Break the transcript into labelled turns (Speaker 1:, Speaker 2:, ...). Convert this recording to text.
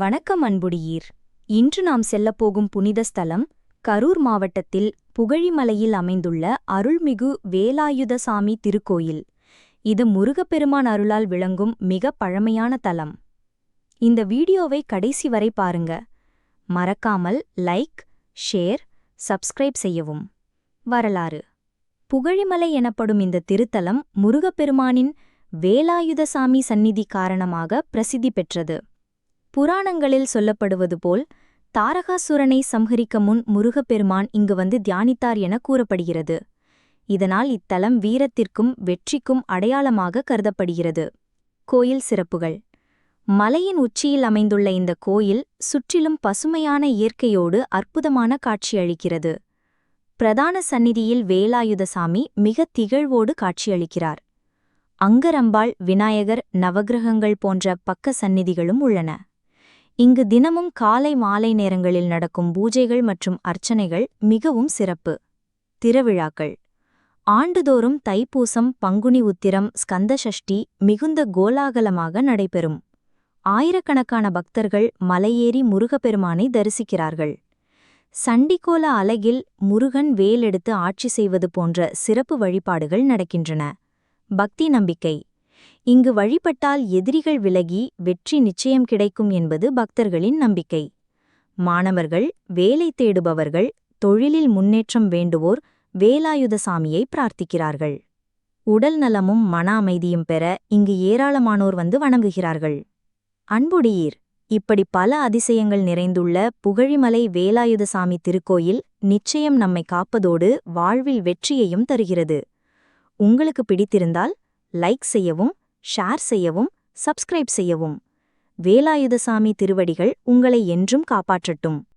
Speaker 1: வணக்கம் அன்புடியீர். இன்று நாம் செல்லப்போகும் புனித ஸ்தலம் கரூர் மாவட்டத்தில் புகழிமலையில் அமைந்துள்ள அருள்மிகு வேலாயுதசாமி திருக்கோயில். இது முருகப்பெருமான் அருளால் விளங்கும் மிக பழமையான தலம். இந்த வீடியோவை கடைசி வரை பாருங்க. மறக்காமல் லைக் ஷேர் சப்ஸ்கிரைப் செய்யவும். வரலாறு. புகழிமலை எனப்படும் இந்த திருத்தலம் முருகப்பெருமானின் வேலாயுதசாமி சந்நிதி காரணமாக பிரசித்தி பெற்றது. புராணங்களில் சொல்லப்படுவது போல் தாரகாசுரனை சம்ஹரிக்க முன் முருகப்பெருமான் இங்கு வந்து தியானித்தார் என கூறப்படுகிறது. இதனால் இத்தலம் வீரத்திற்கும் வெற்றிக்கும் அடையாளமாக கருதப்படுகிறது. கோயில் சிறப்புகள். மலையின் உச்சியில் அமைந்துள்ள இந்த கோயில் சுற்றிலும் பசுமையான இயற்கையோடு அற்புதமான காட்சியளிக்கிறது பிரதான சந்நிதியில் வேலாயுதசாமி மிக திகழ்வோடு காட்சியளிக்கிறார் அங்கரம்பாள் விநாயகர் நவகிரகங்கள் போன்ற பக்க சந்நிதிகளும் உள்ளன. இங்கு தினமும் காலை மாலை நேரங்களில் நடக்கும் பூஜைகள் மற்றும் அர்ச்சனைகள் மிகவும் சிறப்பு. திருவிழாக்கள். ஆண்டுதோறும் தைப்பூசம் பங்குனி உத்திரம் ஸ்கந்தசஷ்டி மிகுந்த கோலாகலமாக நடைபெறும். ஆயிரக்கணக்கான பக்தர்கள் மலையேறி முருகப்பெருமானை தரிசிக்கிறார்கள். சண்டிகோல அலகில் முருகன் வேலெடுத்து ஆட்சி செய்வது போன்ற சிறப்பு வழிபாடுகள் நடக்கின்றன. பக்தி நம்பிக்கை. இங்கு வழிபட்டால் எதிரிகள் விலகி வெற்றி நிச்சயம் கிடைக்கும் என்பது பக்தர்களின் நம்பிக்கை. மாணவர்கள் வேலை தேடுபவர்கள் தொழிலில் முன்னேற்றம் வேண்டுவோர் வேலாயுத சாமியை பிரார்த்திக்கிறார்கள். உடல் நலமும் மன அமைதியும் பெற இங்கு ஏராளமானோர் வந்து வணங்குகிறார்கள். அன்புடியீர் இப்படி பல அதிசயங்கள் நிறைந்துள்ள புகழிமலை வேலாயுதசாமி திருக்கோயில் நிச்சயம் நம்மை காப்பதோடு வாழ்வில் வெற்றியையும் தருகிறது. உங்களுக்கு பிடித்திருந்தால் லைக் செய்யவும் ஷேர் செய்யவும் சப்ஸ்கிரைப் செய்யவும். வேலாயுதசாமி திருவடிகள் உங்களை என்றும் காப்பாற்றட்டும்.